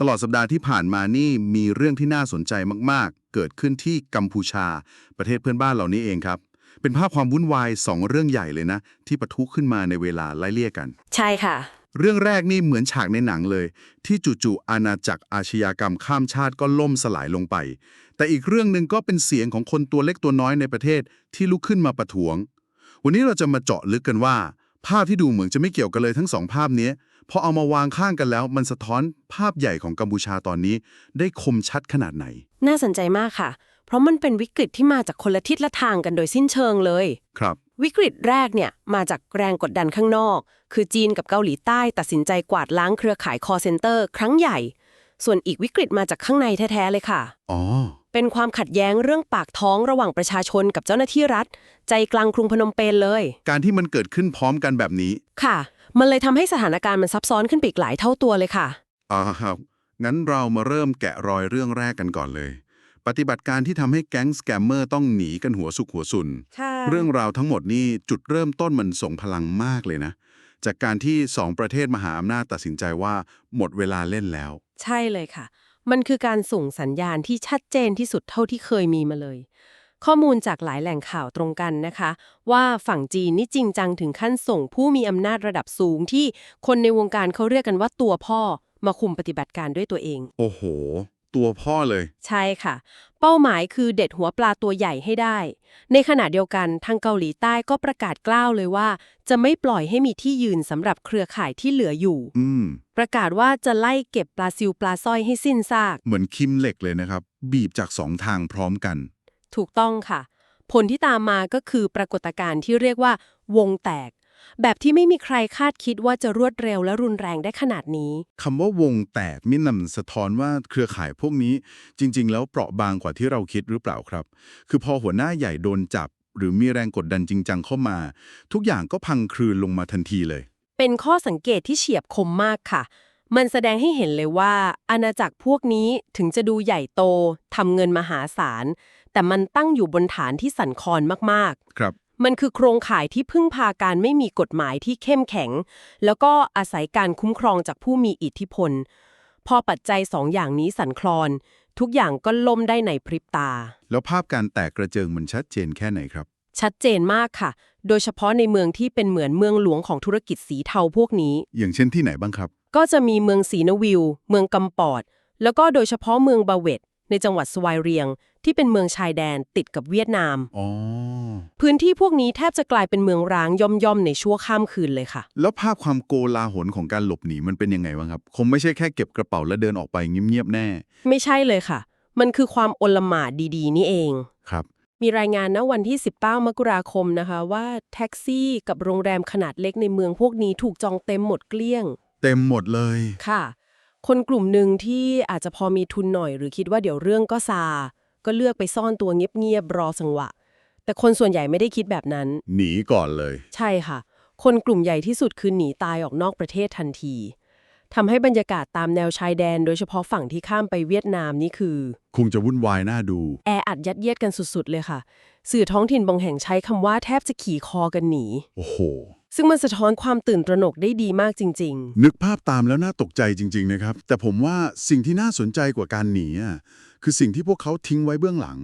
ตลอดสัปดาห์ที่ผ่านมานี่มีเรื่องที่น่าสนใจมากๆ เกิดขึ้นที่กัมพูชา ประเทศเพื่อนบ้านเหล่านี้เองครับ เป็นภาพความวุ่นวายสองเรื่องใหญ่เลยนะ ที่ปะทุขึ้นมาในเวลาไล่เลี่ยกัน ใช่ค่ะ เรื่องแรกนี่เหมือนฉากในหนังเลย ที่จู่ๆอาณาจักรอาชญากรรมข้ามชาติก็ล่มสลายลงไป แต่อีกเรื่องหนึ่งก็เป็นเสียงของคนตัวเล็กตัวน้อยในประเทศที่ลุกขึ้นมาประท้วง วันนี้เราจะมาเจาะลึกกันว่า ภาพที่ดูเหมือนจะไม่เกี่ยวกันเลยทั้งสองภาพนี้ พอเอามาวางข้างกันแล้ว มันสะท้อนภาพใหญ่ของกัมพูชาตอนนี้ ได้คมชัดขนาดไหน น่าสนใจมากค่ะ เพราะมันเป็นวิกฤตที่มาจากคนละทิศละทางกันโดยสิ้นเชิงเลย ครับ วิกฤตแรกเนี่ยมาจากแรงกดดันข้างนอก คือจีนกับเกาหลีใต้ตัดสินใจกวาดล้างเครือข่ายคอเซ็นเตอร์ครั้งใหญ่ ส่วนอีกวิกฤตมาจากข้างในแท้ๆเลยค่ะ อ๋อ เป็นความขัดแย้งเรื่องปากท้องระหว่างประชาชนกับเจ้าหน้าที่รัฐ ใจกลางกรุงพนมเปญเลย การที่มันเกิดขึ้นพร้อมกันแบบนี้ ค่ะ มันเลยทำให้สถานการณ์มันซับซ้อนขึ้นไปอีกหลายเท่าตัวเลยค่ะ อ่าครับงั้นเรามาเริ่มแกะรอยเรื่องแรกกันก่อนเลย ปฏิบัติการที่ทำให้แก๊งสแกมเมอร์ต้องหนีกันหัวสุกหัวสุนเรื่องราวทั้งหมดนี่จุดเริ่มต้นมันส่งพลังมากเลยนะ จากการที่สองประเทศมหาอำนาจตัดสินใจว่าหมดเวลาเล่นแล้ว ใช่เลยค่ะ มันคือการส่งสัญญาณที่ชัดเจนที่สุดเท่าที่เคยมีมาเลย ข้อมูลจากหลายแหล่งข่าวตรงกันนะคะ ว่าฝั่งจีนนี่จริงจังถึงขั้นส่งผู้มีอำนาจระดับสูงที่คนในวงการเขาเรียกกันว่าตัวพ่อมาคุมปฏิบัติการด้วยตัวเอง โอ้โห ตัวพ่อเลย ใช่ค่ะ เป้าหมายคือเด็ดหัวปลาตัวใหญ่ให้ได้ ในขณะเดียวกันทางเกาหลีใต้ก็ประกาศกล้าวเลยว่า จะไม่ปล่อยให้มีที่ยืนสำหรับเครือข่ายที่เหลืออยู่ อืม ประกาศว่าจะไล่เก็บปลาซิวปลาสร้อยให้สิ้นซาก เหมือนคิมเหล็กเลยนะครับ บีบจากสองทางพร้อมกัน ถูกต้องค่ะ ผลที่ตามมาก็คือปรากฏการณ์ที่เรียกว่าวงแตก แบบที่ไม่มีใครคาดคิดว่าจะรวดเร็วและรุนแรงได้ขนาดนี้คำว่าวงแตกมินำสะท้อนว่าเครือข่ายพวกนี้จริง ๆ แล้วเปราะบางกว่าที่เราคิดหรือเปล่าครับ คือพอหัวหน้าใหญ่โดนจับ หรือมีแรงกดดันจริงจังเข้ามา ทุกอย่างก็พังคลืนลงมาทันทีเลย เป็นข้อสังเกตที่เฉียบคมมากค่ะ มันแสดงให้เห็นเลยว่า อาณาจักรพวกนี้ถึงจะดูใหญ่โตทำเงินมหาศาล แต่มันตั้งอยู่บนฐานที่สั่นคลอนมากครับๆมันคือโครงข่ายที่พึ่งพาการไม่มีกฎหมายที่เข้มแข็ง แล้วก็อาศัยการคุ้มครองจากผู้มีอิทธิพล พอปัจจัยสองอย่างนี้สั่นคลอน ทุกอย่างก็ล่มได้ในพริบตา แล้วภาพการแตกกระเจิงมันชัดเจนแค่ไหนครับ ชัดเจนมากค่ะ โดยเฉพาะในเมืองที่เป็นเหมือนเมืองหลวงของธุรกิจสีเทาพวกนี้ อย่างเช่นที่ไหนบ้างครับ ก็จะมีเมืองศรีนวิวเมืองกำปอด แล้วก็โดยเฉพาะเมืองบาเวตในจังหวัดสวายเรียง ที่เป็นเมืองชายแดนติดกับเวียดนามอ๋อพื้นที่พวกนี้แทบจะกลายเป็นเมืองร้างย่อมๆในชั่วข้ามคืนเลยค่ะ แล้วภาพความโกลาหลของการหลบหนีมันเป็นยังไงบ้างครับ คงไม่ใช่แค่เก็บกระเป๋าแล้วเดินออกไปเงียบๆแน่ ไม่ใช่เลยค่ะ มันคือความโอลหม่านดีๆ นี่เอง ครับ มีรายงานนะวันที่ 19 มกราคมนะคะ ว่าแท็กซี่กับโรงแรมขนาดเล็กในเมืองพวกนี้ถูกจองเต็มหมดเกลี้ยง เต็มหมดเลย ค่ะ คนกลุ่มหนึ่งที่อาจจะพอมีทุนหน่อย หรือคิดว่าเดี๋ยวเรื่องก็ซา ก็เลือกไปซ่อนตัวเงียบๆรอสังหวะ แต่คนส่วนใหญ่ไม่ได้คิดแบบนั้น หนีก่อนเลย ใช่ค่ะ คนกลุ่มใหญ่ที่สุดคือหนีตายออกนอกประเทศทันทีทำให้บรรยากาศตามแนวชายแดน โดยเฉพาะฝั่งที่ข้ามไปเวียดนามนี่คือ คงจะวุ่นวายน่าดู แออัดยัดเยียดกันสุดๆเลยค่ะ สื่อท้องถิ่นบางแห่งใช้คำว่าแทบจะขี่คอกันหนี โอ้โห ซึ่งมันสะท้อนความตื่นตระหนกได้ดีมากจริง นึกภาพตามแล้วน่าตกใจจริง ๆ นะครับ แต่ผมว่าสิ่งที่น่าสนใจกว่าการหนีอะคือสิ่งที่พวกเขาทิ้งไว้เบื้องหลัง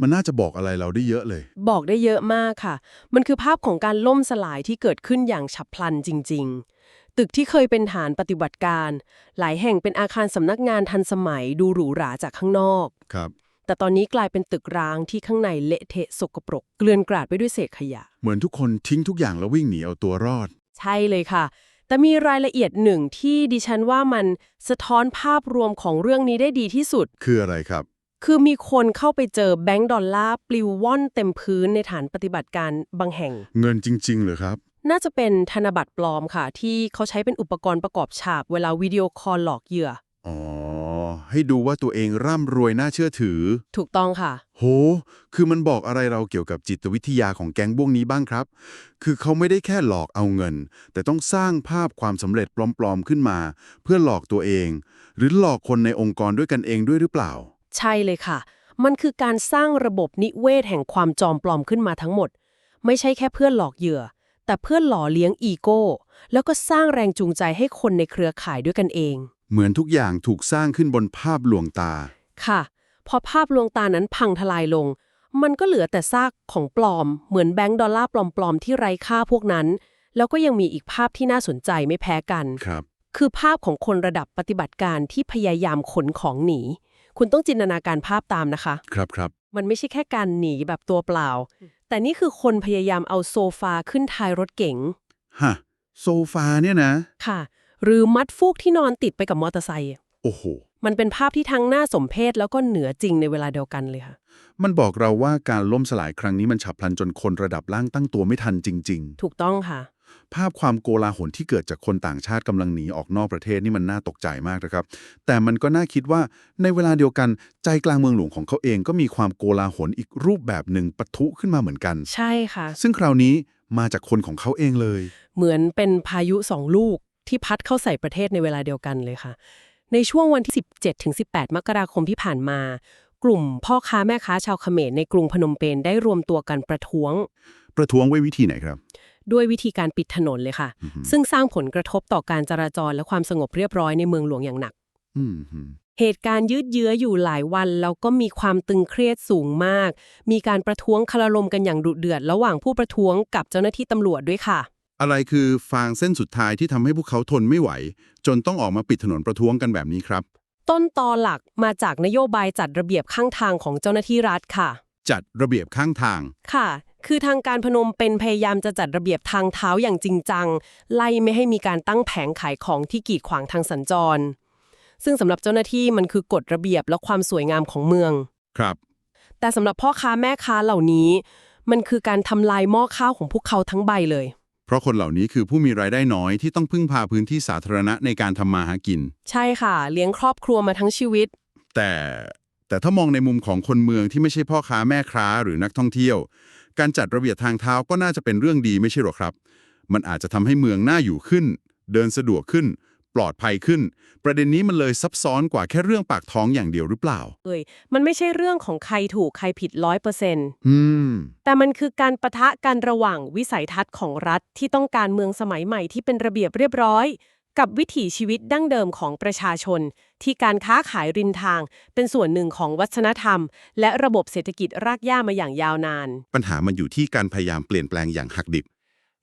มันน่าจะบอกอะไรเราได้เยอะเลย ๆ บอกได้เยอะมากค่ะ มันคือภาพของการล่มสลายที่เกิดขึ้นอย่างฉับพลันจริง ๆ ตึกที่เคยเป็นฐานปฏิบัติการ หลายแห่งเป็นอาคารสำนักงานทันสมัยดูหรูหราจากข้างนอก ครับ แต่ตอนนี้กลายเป็นตึกร้างที่ข้างในเละเทะสกปรก เกลื่อนกราดไปด้วยเศษขยะ เหมือนทุกคนทิ้งทุกอย่างแล้ววิ่งหนีเอาตัวรอด ใช่เลยค่ะ แต่มีรายละเอียดหนึ่งที่ดิฉันว่ามันสะท้อนภาพรวมของเรื่องนี้ได้ดีที่สุด คืออะไรครับ คือมีคนเข้าไปเจอแบงก์ดอลลาร์ปลิวว่อนเต็มพื้นในฐานปฏิบัติการบางแห่ง เงินจริงๆเหรอครับ น่าจะเป็นธนบัตรปลอมค่ะ ที่เขาใช้เป็นอุปกรณ์ประกอบฉากเวลาวิดีโอคอลหลอกเหยื่อ อ๋อ ให้ดูว่าตัวเองร่ำรวยน่าเชื่อถือ ถูกต้องค่ะ โห คือมันบอกอะไรเราเกี่ยวกับจิตวิทยาของแก๊งพวกนี้บ้างครับ คือเขาไม่ได้แค่หลอกเอาเงิน แต่ต้องสร้างภาพความสำเร็จปลอมๆขึ้นมา เพื่อหลอกตัวเอง หรือหลอกคนในองค์กรด้วยกันเองด้วยหรือเปล่า ใช่เลยค่ะ มันคือการสร้างระบบนิเวศแห่งความจอมปลอมขึ้นมาทั้งหมด ไม่ใช่แค่เพื่อนหลอกเหยื่อ แต่เพื่อนหล่อเลี้ยงอีโก้แล้วก็สร้างแรงจูงใจให้คนในเครือข่ายด้วยกันเอง เหมือนทุกอย่างถูกสร้างขึ้นบนภาพลวงตา ค่ะ พอภาพลวงตานั้นพังทลายลง มันก็เหลือแต่ซากของปลอม เหมือนแบงก์ดอลลาร์ปลอมๆที่ไร้ค่าพวกนั้น แล้วก็ยังมีอีกภาพที่น่าสนใจไม่แพ้กัน ครับ คือภาพของคนระดับปฏิบัติการที่พยายามขนของหนี คุณต้องจินตนาการภาพตามนะคะ ครับครับ มันไม่ใช่แค่การหนีแบบตัวเปล่า แต่นี่คือคนพยายามเอาโซฟาขึ้นท้ายรถเก๋ง ฮะ โซฟาเนี่ยนะ ค่ะ หรือมัดฟูกที่นอนติดไปกับมอเตอร์ไซค์โอ้โห มันเป็นภาพที่ทั้งน่าสมเพชแล้วก็เหนือจริงในเวลาเดียวกันเลยค่ะ มันบอกเราว่าการล่มสลายครั้งนี้มันฉับพลันจนคนระดับล่างตั้งตัวไม่ทันจริงถูกต้องค่ะๆภาพความโกลาหลที่เกิดจากคนต่างชาติกำลังหนีออกนอกประเทศนี่มันน่าตกใจมากนะครับ แต่มันก็น่าคิดว่าในเวลาเดียวกันใจกลางเมืองหลวงของเขาเองก็มีความโกลาหลอีกรูปแบบหนึ่งปะทุขึ้นมาเหมือนกัน ใช่ค่ะ ซึ่งคราวนี้มาจากคนของเขาเองเลย เหมือนเป็นพายุสองลูก ที่พัดเข้าใส่ประเทศในเวลาเดียวกันเลยค่ะ ในช่วงวันที่ 17ถึง18 มกราคมที่ผ่านมา กลุ่มพ่อค้าแม่ค้าชาวเขมรในกรุงพนมเปญได้รวมตัวกันประท้วง ประท้วงไว้วิธีไหนครับ ด้วยวิธีการปิดถนนเลยค่ะอือหือซึ่งสร้างผลกระทบต่อการจราจรและความสงบเรียบร้อยในเมืองหลวงอย่างหนักอืมหืมเหตุการณ์ยืดเยื้ออยู่หลายวัน แล้วก็มีความตึงเครียดสูงมาก มีการประท้วงคารมกันอย่างดุเดือด ระหว่างผู้ประท้วงกับเจ้าหน้าที่ตำรวจด้วยค่ะ อะไรคือฟางเส้นสุดท้ายที่ทำให้พวกเขาทนไม่ไหว จนต้องออกมาปิดถนนประท้วงกันแบบนี้ครับ ต้นตอหลักมาจากนโยบายจัดระเบียบข้างทางของเจ้าหน้าที่รัฐค่ะ จัดระเบียบข้างทาง ค่ะ คือทางการพนมเป็นพยายามจะจัดระเบียบทางเท้าอย่างจริงจัง ไล่ไม่ให้มีการตั้งแผงขายของที่กีดขวางทางสัญจร ซึ่งสำหรับเจ้าหน้าที่มันคือกฎระเบียบและความสวยงามของเมือง ครับ แต่สำหรับพ่อค้าแม่ค้าเหล่านี้ มันคือการทำลายหม้อข้าวของพวกเขาทั้งใบเลย เพราะคนเหล่านี้คือผู้มีรายได้น้อยที่ต้องพึ่งพาพื้นที่สาธารณะในการทำมาหากิน ใช่ค่ะ เลี้ยงครอบครัวมาทั้งชีวิต แต่แต่ถ้ามองในมุมของคนเมืองที่ไม่ใช่พ่อค้าแม่ค้าหรือนักท่องเที่ยว การจัดระเบียบทางเท้าก็น่าจะเป็นเรื่องดีไม่ใช่หรอครับ มันอาจจะทำให้เมืองน่าอยู่ขึ้น เดินสะดวกขึ้น ปลอดภัยขึ้น ประเด็นนี้มันเลยซับซ้อนกว่าแค่เรื่องปากท้องอย่างเดียวหรือเปล่า เอ้ยมันไม่ใช่เรื่องของใครถูกใครผิดร้อยเปอร์เซ็นต์อืม แต่มันคือการประทะกันระหว่างวิสัยทัศน์ของรัฐที่ต้องการเมืองสมัยใหม่ที่เป็นระเบียบเรียบร้อย กับวิถีชีวิตดั้งเดิมของประชาชน ที่การค้าขายริมทาง เป็นส่วนหนึ่งของวัฒนธรรม และระบบเศรษฐกิจรากหญ้ามาอย่างยาวนาน ปัญหามันอยู่ที่การพยายามเปลี่ยนแปลงอย่างหักดิบ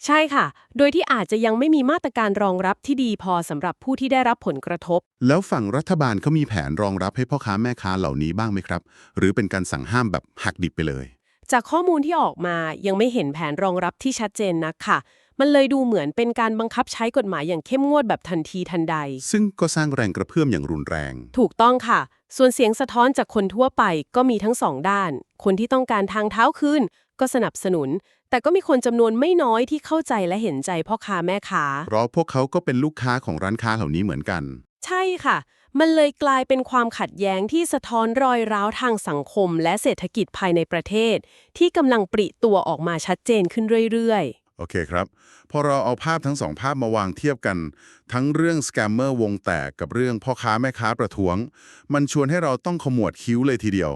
ใช่ค่ะ โดยที่อาจจะยังไม่มีมาตรการรองรับที่ดีพอสำหรับผู้ที่ได้รับผลกระทบ แล้วฝั่งรัฐบาลเขามีแผนรองรับให้พ่อค้าแม่ค้าเหล่านี้บ้างไหมครับ หรือเป็นการสั่งห้ามแบบหักดิบไปเลย จากข้อมูลที่ออกมายังไม่เห็นแผนรองรับที่ชัดเจนนักค่ะ มันเลยดูเหมือนเป็นการบังคับใช้กฎหมายอย่างเข้มงวดแบบทันทีทันใด ซึ่งก็สร้างแรงกระเพื่อมอย่างรุนแรง ถูกต้องค่ะ ส่วนเสียงสะท้อนจากคนทั่วไปก็มีทั้งสองด้าน คนที่ต้องการทางเท้าคืน ก็สนับสนุน แต่ก็มีคนจำนวนไม่น้อยที่เข้าใจและเห็นใจพ่อค้าแม่ค้า เพราะพวกเขาก็เป็นลูกค้าของร้านค้าเหล่านี้เหมือนกัน ใช่ค่ะ มันเลยกลายเป็นความขัดแย้งที่สะท้อนรอยร้าวทางสังคม และเศรษฐกิจภายในประเทศ ที่กำลังปริตัวออกมาชัดเจนขึ้นเรื่อยโอเคครับ พอเราเอาภาพทั้งสองภาพมาวางเทียบกัน ทั้งเรื่องสแกมเมอร์วงแตกกับเรื่องพ่อค้าแม่ค้าประท้วง มันชวนให้เราต้องขมวดคิ้วเลยทีเดียว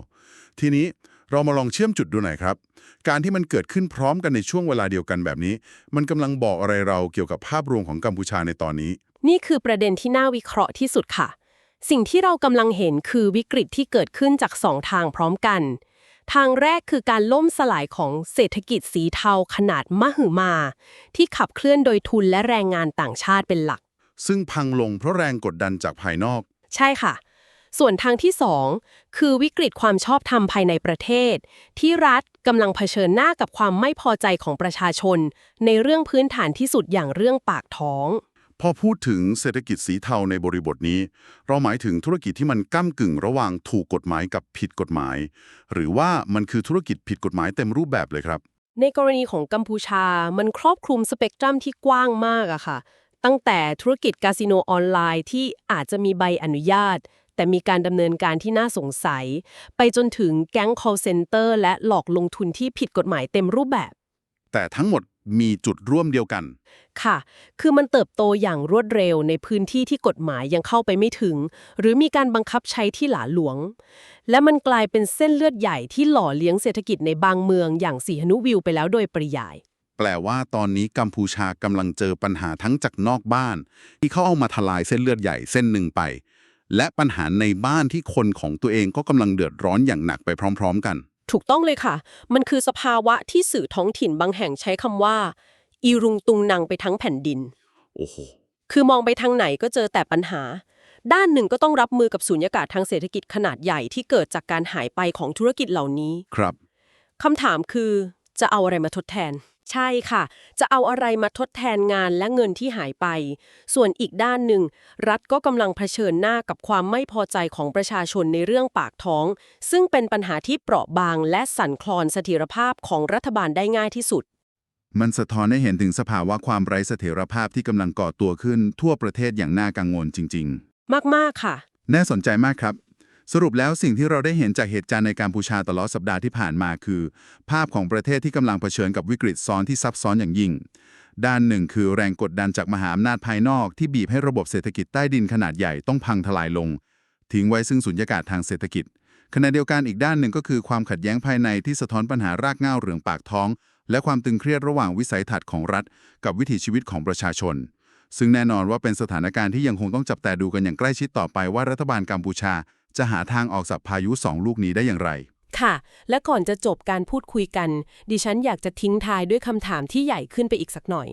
ทีนี้เรามาลองเชื่อมจุดดูหน่อยครับ การที่มันเกิดขึ้นพร้อมกันในช่วงเวลาเดียวกันแบบนี้ มันกำลังบอกอะไรเราเกี่ยวกับภาพรวมของกัมพูชาในตอนนี้ๆนี่คือประเด็นที่น่าวิเคราะห์ที่สุดค่ะ สิ่งที่เรากำลังเห็นคือวิกฤตที่เกิดขึ้นจากสองทางพร้อมกัน ทางแรกคือการล่มสลายของเศรษฐกิจสีเทาขนาดมหึมา ที่ขับเคลื่อนโดยทุนและแรงงานต่างชาติเป็นหลัก ซึ่งพังลงเพราะแรงกดดันจากภายนอก ใช่ค่ะ ส่วนทางที่สองคือวิกฤตความชอบธรรมภายในประเทศ ที่รัฐกำลังเผชิญหน้ากับความไม่พอใจของประชาชน ในเรื่องพื้นฐานที่สุดอย่างเรื่องปากท้อง พอพูดถึงเศรษฐกิจสีเทาในบริบทนี้ เราหมายถึงธุรกิจที่มันก้ากึ่งระหว่างถูกกฎหมายกับผิดกฎหมาย หรือว่ามันคือธุรกิจผิดกฎหมายเต็มรูปแบบเลยครับ ในกรณีของกัมพูชา มันครอบคลุมสเปกตรัมที่กว้างมากอะค่ะตั้งแต่ธุรกิจคาสิโนออนไลน์ที่อาจจะมีใบอนุญาต แต่มีการดำเนินการที่น่าสงสัย ไปจนถึงแก๊ง call center และหลอกลงทุนที่ผิดกฎหมายเต็มรูปแบบ แต่ทั้งหมดมีจุดร่วมเดียวกัน ค่ะ คือมันเติบโตอย่างรวดเร็วในพื้นที่ที่กฎหมายยังเข้าไปไม่ถึง หรือมีการบังคับใช้ที่หลาหลวง และมันกลายเป็นเส้นเลือดใหญ่ที่หล่อเลี้ยงเศรษฐกิจในบางเมืองอย่างสีหนุวิวไปแล้วโดยปริยาย แปลว่าตอนนี้กัมพูชากำลังเจอปัญหาทั้งจากนอกบ้าน ที่เขาเอามาทลายเส้นเลือดใหญ่เส้นหนึ่งไป และปัญหาในบ้านที่คนของตัวเองก็กำลังเดือดร้อนอย่างหนักไปพร้อม ๆ กัน ถูกต้องเลยค่ะ มันคือสภาวะที่สื่อท้องถิ่นบางแห่งใช้คำว่า อีรุงตุงนังไปทั้งแผ่นดิน โอ้โห คือมองไปทางไหนก็เจอแต่ปัญหา ด้านหนึ่งก็ต้องรับมือกับสุญญากาศทางเศรษฐกิจขนาดใหญ่ที่เกิดจากการหายไปของธุรกิจเหล่านี้ ครับ คำถามคือจะเอาอะไรมาทดแทน ใช่ค่ะ จะเอาอะไรมาทดแทนงานและเงินที่หายไป ส่วนอีกด้านหนึ่ง รัฐก็กำลังเผชิญหน้ากับความไม่พอใจของประชาชนในเรื่องปากท้อง ซึ่งเป็นปัญหาที่เปราะบางและสั่นคลอนเสถียรภาพของรัฐบาลได้ง่ายที่สุด มันสะท้อนให้เห็นถึงสภาวะความไร้เสถียรภาพที่กำลังก่อตัวขึ้นทั่วประเทศอย่างน่ากังวลจริง ๆ มากๆค่ะ น่าสนใจมากครับ สรุปแล้วสิ่งที่เราได้เห็นจากเหตุการณ์ในกัมพูชาตลอดสัปดาห์ที่ผ่านมาคือ ภาพของประเทศที่กำลังเผชิญกับวิกฤตซ้อนที่ซับซ้อนอย่างยิ่ง ด้านหนึ่งคือแรงกดดันจากมหาอำนาจภายนอกที่บีบให้ระบบเศรษฐกิจใต้ดินขนาดใหญ่ต้องพังทลายลง ทิ้งไว้ซึ่งสุญญากาศทางเศรษฐกิจขณะเดียวกันอีกด้านหนึ่งก็คือความขัดแย้งภายในที่สะท้อนปัญหารากเหง้าเรื่องปากท้อง และความตึงเครียดระหว่างวิสัยทัศน์ของรัฐ กับวิถีชีวิตของประชาชน ซึ่งแน่นอนว่าเป็นสถานการณ์ที่ยังคงต้องจับตาดูกันอย่างใกล้ชิดต่อไปว่ารัฐบาลกัมพูชา จะหาทางออกจากพายุสองลูกนี้ได้อย่างไร ค่ะ และก่อนจะจบการพูดคุยกัน ดิฉันอยากจะทิ้งท้ายด้วยคำถามที่ใหญ่ขึ้นไปอีกสักหน่อย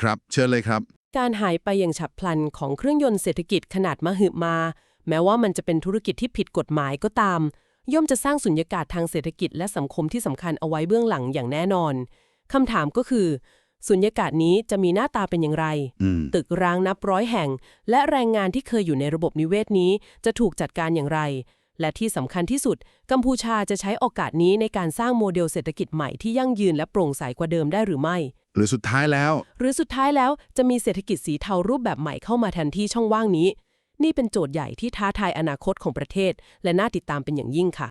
ครับ เชิญเลยครับ การหายไปอย่างฉับพลันของเครื่องยนต์เศรษฐกิจขนาดมหึมา แม้ว่ามันจะเป็นธุรกิจที่ผิดกฎหมายก็ตาม ย่อมจะสร้างสุญญากาศทางเศรษฐกิจและสังคมที่สำคัญเอาไว้เบื้องหลังอย่างแน่นอนคำถามก็คือ สุญญากาศนี้จะมีหน้าตาเป็นอย่างไรอืมตึกร้างนับร้อยแห่ง และแรงงานที่เคยอยู่ในระบบนิเวศนี้จะถูกจัดการอย่างไร และที่สำคัญที่สุด กัมพูชาจะใช้โอกาสนี้ในการสร้างโมเดลเศรษฐกิจใหม่ที่ยั่งยืนและโปร่งใสกว่าเดิมได้หรือไม่ หรือสุดท้ายแล้ว หรือสุดท้ายแล้วจะมีเศรษฐกิจสีเทารูปแบบใหม่เข้ามาแทนที่ช่องว่างนี้ นี่เป็นโจทย์ใหญ่ที่ท้าทายอนาคตของประเทศ และน่าติดตามเป็นอย่างยิ่งค่ะ